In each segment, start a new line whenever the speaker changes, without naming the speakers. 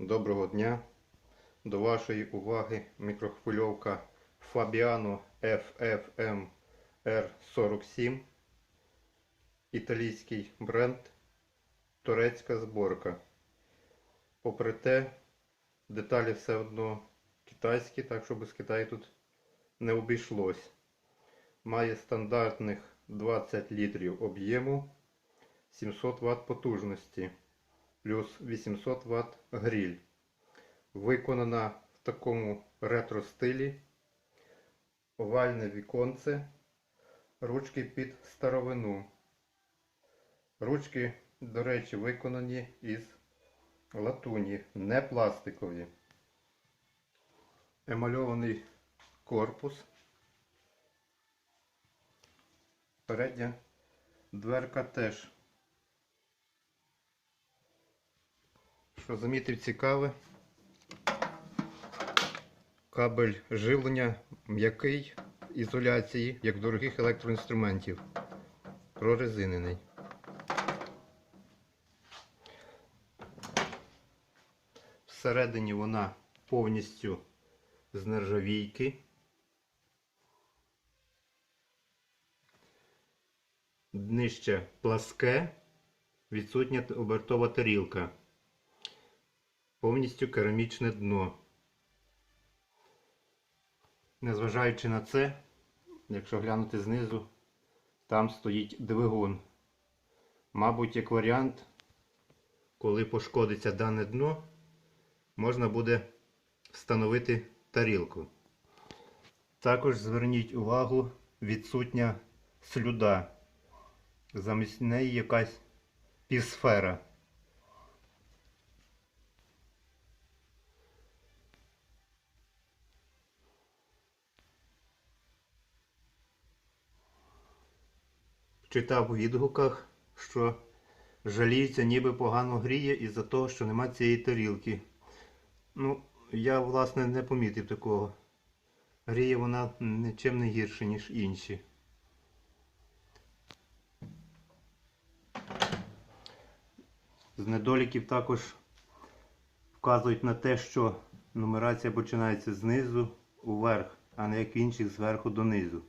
Доброго дня. До вашої уваги мікрохвильовка Fabiano FFM R47. Італійський бренд. Турецька зборка. Попри те, деталі все одно китайські, так що без Китаю тут не обійшлось. Має стандартних 20 літрів об'єму, 700 Вт потужності плюс 800 Вт гріль. Виконана в такому ретро стилі. Овальне віконце, ручки під старовину. Ручки, до речі, виконані із латуні, не пластикові. Емальований корпус. Передня дверка теж Що замітив цікаве, кабель живлення м'який ізоляції, як дорогих електроінструментів. Прорезинений. Всередині вона повністю з нержавійки. Днище пласке, відсутня обертова тарілка повністю керамічне дно. Незважаючи на це, якщо глянути знизу, там стоїть двигун. Мабуть, як варіант, коли пошкодиться дане дно, можна буде встановити тарілку. Також зверніть увагу, відсутня слюда. Замість неї якась пісфера. Читав у відгуках, що жаліються, ніби погано гріє із-за того, що нема цієї тарілки. Ну, я, власне, не помітив такого. Гріє вона нічим не гірше, ніж інші. З недоліків також вказують на те, що нумерація починається знизу уверх, а не як в інших зверху донизу.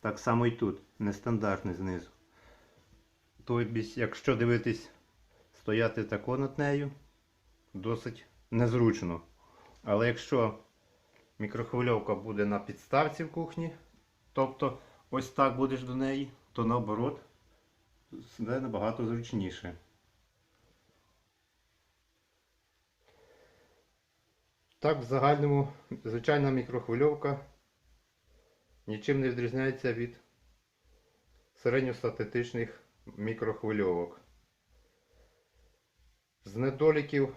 Так само і тут, нестандартний знизу. Тобто, якщо дивитись, стояти тако над нею, досить незручно. Але якщо мікрохвильовка буде на підставці в кухні, тобто ось так будеш до неї, то наоборот буде набагато зручніше. Так, в загальному звичайна мікрохвильовка нічим не відрізняється від середньостатистичних мікрохвильовок. З недоліків,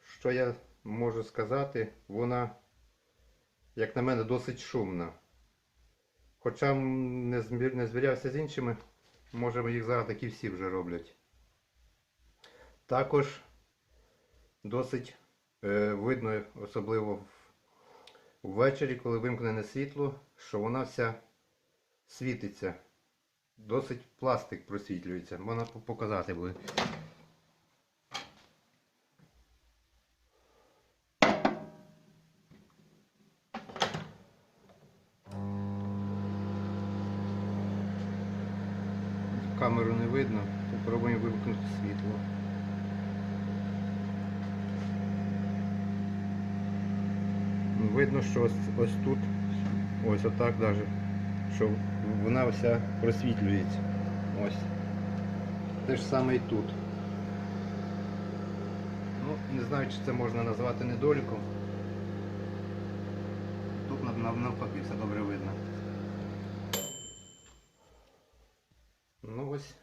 що я можу сказати, вона, як на мене, досить шумна. Хоча не звірявся з іншими, може їх зараз такі всі вже роблять. Також досить е, видно, особливо в Ввечері, коли вимкнене світло, що вона вся світиться. Досить пластик просвітлюється. Можна показати буде. Камеру не видно, попробуємо вимкнути світло. Видно, що ось, ось тут, ось отак навіть, що вона вся просвітлюється. Ось. Те ж саме і тут. Ну, не знаю, чи це можна назвати недоліком. Тут нав- нав- навпаки все добре видно. Ну ось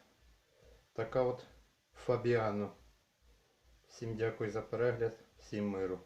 така от Фабіано. Всім дякую за перегляд, всім миру.